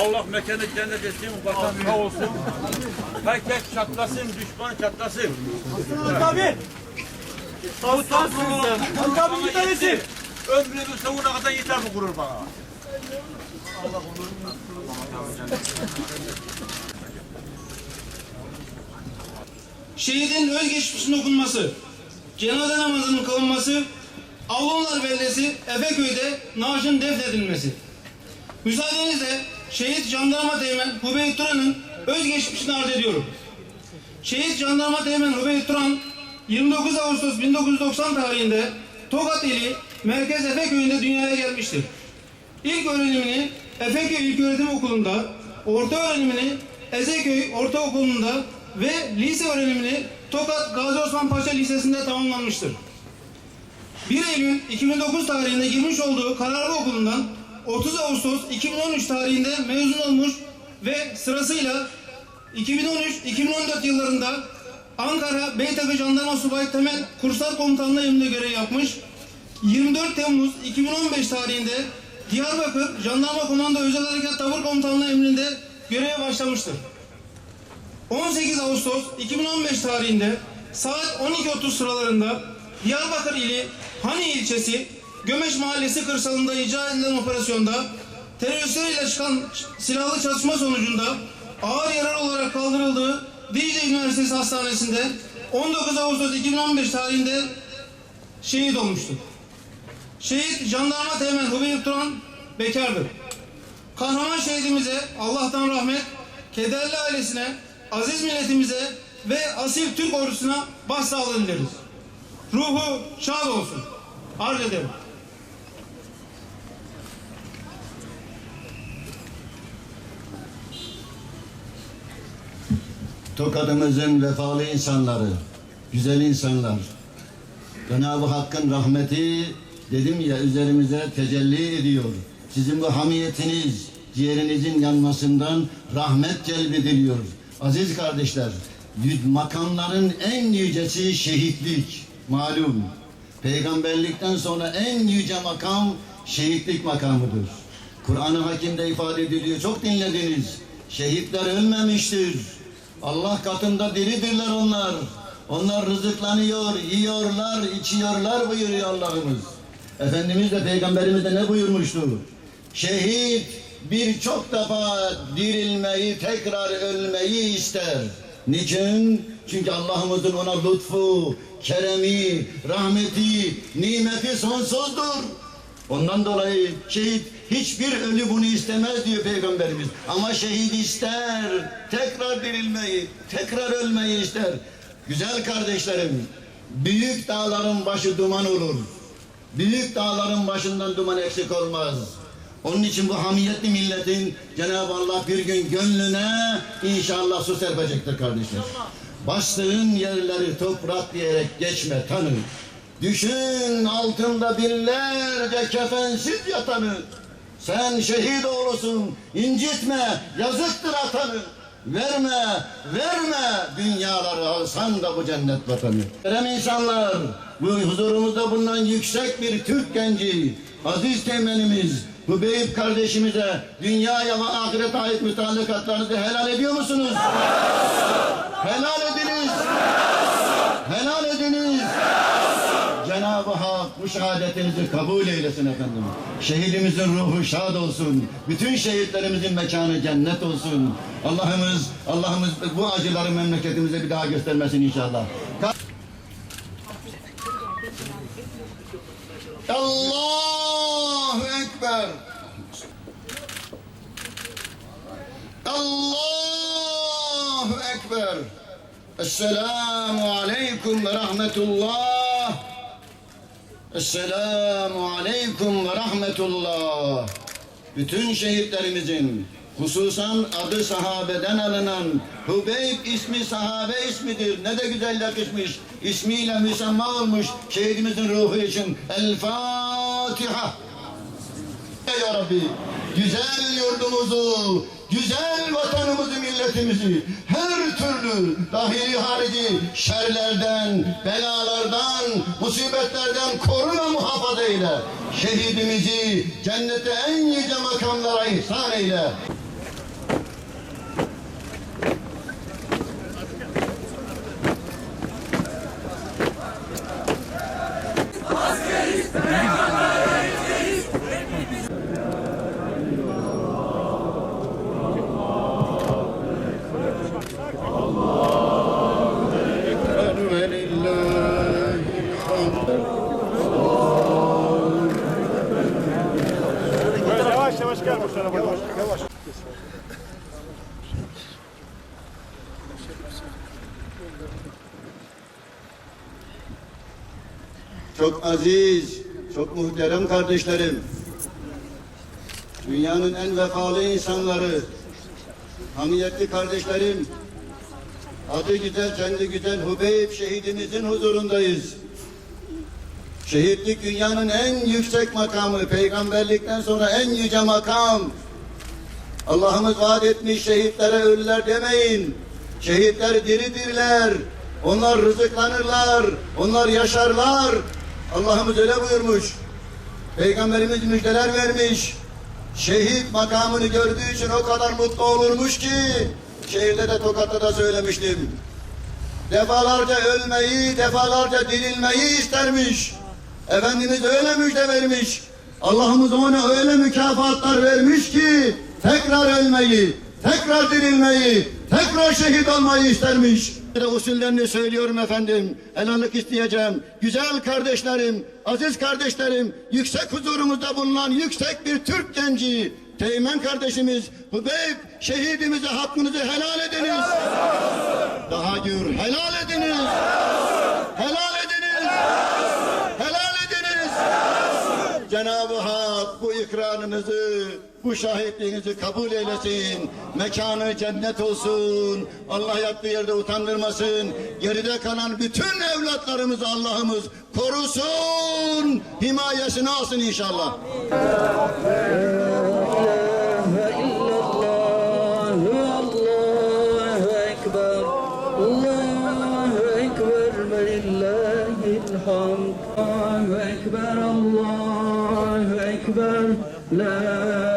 Allah mekanı cennet etsin, vatan sağ olsun. Herkes çatlasın, düşman çatlasın. Tabii. Aslansın sen. Tabii bir tanesi. Ömrümün sonuna kadar yeter bu gurur bana. şehidin özgeçmişinin okunması, cenaze namazının kılınması, Avlular Beldesi Efeköy'de naaşın defnedilmesi. Müsaadenizle şehit jandarma teğmen Hubeyt Turan'ın özgeçmişini arz ediyorum. Şehit jandarma teğmen Hubeyt Turan 29 Ağustos 1990 tarihinde Tokat ili Merkez Efeköy'ünde dünyaya gelmiştir. İlk öğrenimini Efeköy İlköğretim Okulu'nda, orta öğrenimini Ezeköy Ortaokulu'nda ve lise öğrenimini Tokat Gazi Osman Paşa Lisesi'nde tamamlanmıştır. 1 Eylül 2009 tarihinde girmiş olduğu kararlı okulundan 30 Ağustos 2013 tarihinde mezun olmuş ve sırasıyla 2013-2014 yıllarında Ankara Beytepe Jandarma Subay Temel Kurslar Komutanlığı emrinde görev yapmış. 24 Temmuz 2015 tarihinde Diyarbakır Jandarma Komando Özel Harekat Tavır Komutanlığı emrinde göreve başlamıştır. 18 Ağustos 2015 tarihinde saat 12.30 sıralarında Diyarbakır ili Hani ilçesi Gömeş Mahallesi kırsalında icra edilen operasyonda teröristlerle çıkan silahlı çatışma sonucunda ağır yaralı olarak kaldırıldığı Dicle Üniversitesi Hastanesi'nde 19 Ağustos 2015 tarihinde şehit olmuştur. Şehit jandarma teğmen Hubeyb Turan bekardır. Kahraman şehidimize Allah'tan rahmet, kederli ailesine, aziz milletimize ve asil Türk ordusuna başsağlığı dileriz. Ruhu şad olsun. Arz ederim. Tokadımızın vefalı insanları, güzel insanlar. Cenab-ı Hakk'ın rahmeti dedim ya üzerimize tecelli ediyor. Sizin bu hamiyetiniz, ciğerinizin yanmasından rahmet celbediliyor. Aziz kardeşler, makamların en yücesi şehitlik malum. Peygamberlikten sonra en yüce makam şehitlik makamıdır. Kur'an-ı Hakim'de ifade ediliyor. Çok dinlediniz. Şehitler ölmemiştir. Allah katında diridirler onlar. Onlar rızıklanıyor, yiyorlar, içiyorlar buyuruyor Allah'ımız. Efendimiz de Peygamberimiz de ne buyurmuştu? Şehit birçok defa dirilmeyi, tekrar ölmeyi ister. Niçin? Çünkü Allah'ımızın ona lütfu, keremi, rahmeti, nimeti sonsuzdur. Ondan dolayı şehit hiçbir ölü bunu istemez diyor Peygamberimiz. Ama şehit ister. Tekrar dirilmeyi, tekrar ölmeyi ister. Güzel kardeşlerim, büyük dağların başı duman olur. Büyük dağların başından duman eksik olmaz. Onun için bu hamiyetli milletin Cenab-ı Allah bir gün gönlüne inşallah su serpecektir kardeşler. Bastığın yerleri toprak diyerek geçme tanı. Düşün altında binlerce kefensiz yatanı. Sen şehit oğlusun, incitme, yazıktır atanı. Verme, verme dünyaları alsan da bu cennet vatanı. Kerem insanlar, bu huzurumuzda bulunan yüksek bir Türk genci, aziz temenimiz, bu beyip kardeşimize dünyaya ve ahirete ait mütalakatlarınızı helal ediyor musunuz? helal ediniz. Helal ediniz. Cenab-ı Hak bu şehadetinizi kabul eylesin efendim. Şehidimizin ruhu şad olsun. Bütün şehitlerimizin mekanı cennet olsun. Allah'ımız Allah'ımız bu acıları memleketimize bir daha göstermesin inşallah. Allahu Ekber. Allahu Ekber. Esselamu Aleyküm ve Rahmetullah. Esselamu Aleyküm ve Rahmetullah. Bütün şehitlerimizin, Hususan adı sahabeden alınan Hubeyb ismi sahabe ismidir. Ne de güzel yakışmış. İsmiyle müsemma olmuş şehidimizin ruhu için. El Fatiha. Ya Rabbi, güzel yurdumuzu, güzel vatanımızı, milletimizi her türlü dahili harici şerlerden, belalardan, musibetlerden koru ve muhafaza eyle. Şehidimizi cennette en yüce makamlara ihsan eyle. Askeristan'a Yavaş. Yavaş. Çok aziz, çok muhterem kardeşlerim. Dünyanın en vefalı insanları, hamiyetli kardeşlerim. Adı güzel, kendi güzel Hubeyb şehidimizin huzurundayız. Şehitlik dünyanın en yüksek makamı, peygamberlikten sonra en yüce makam. Allah'ımız vaat etmiş şehitlere ölüler demeyin. Şehitler diridirler. Onlar rızıklanırlar. Onlar yaşarlar. Allah'ımız öyle buyurmuş. Peygamberimiz müjdeler vermiş. Şehit makamını gördüğü için o kadar mutlu olurmuş ki şehirde de Tokat'ta da söylemiştim. Defalarca ölmeyi, defalarca dirilmeyi istermiş. Efendimiz öyle müjde vermiş. Allah'ımız ona öyle mükafatlar vermiş ki tekrar ölmeyi, tekrar dirilmeyi, tekrar şehit olmayı istermiş. Usullerini söylüyorum efendim. Helallik isteyeceğim. Güzel kardeşlerim, aziz kardeşlerim, yüksek huzurumuzda bulunan yüksek bir Türk genci, Teğmen kardeşimiz Hubeyb şehidimize hakkınızı helal ediniz. Daha gür helal ediniz. Helal ediniz. Helal ediniz. Cenab-ı Hak bu ikranınızı, bu şahitliğinizi kabul eylesin. Mekanı cennet olsun. Allah yattığı yerde utandırmasın. Geride kalan bütün evlatlarımızı Allah'ımız korusun. Himayesine alsın inşallah. Allahu Ekber, Allahu Ekber, Allahu لا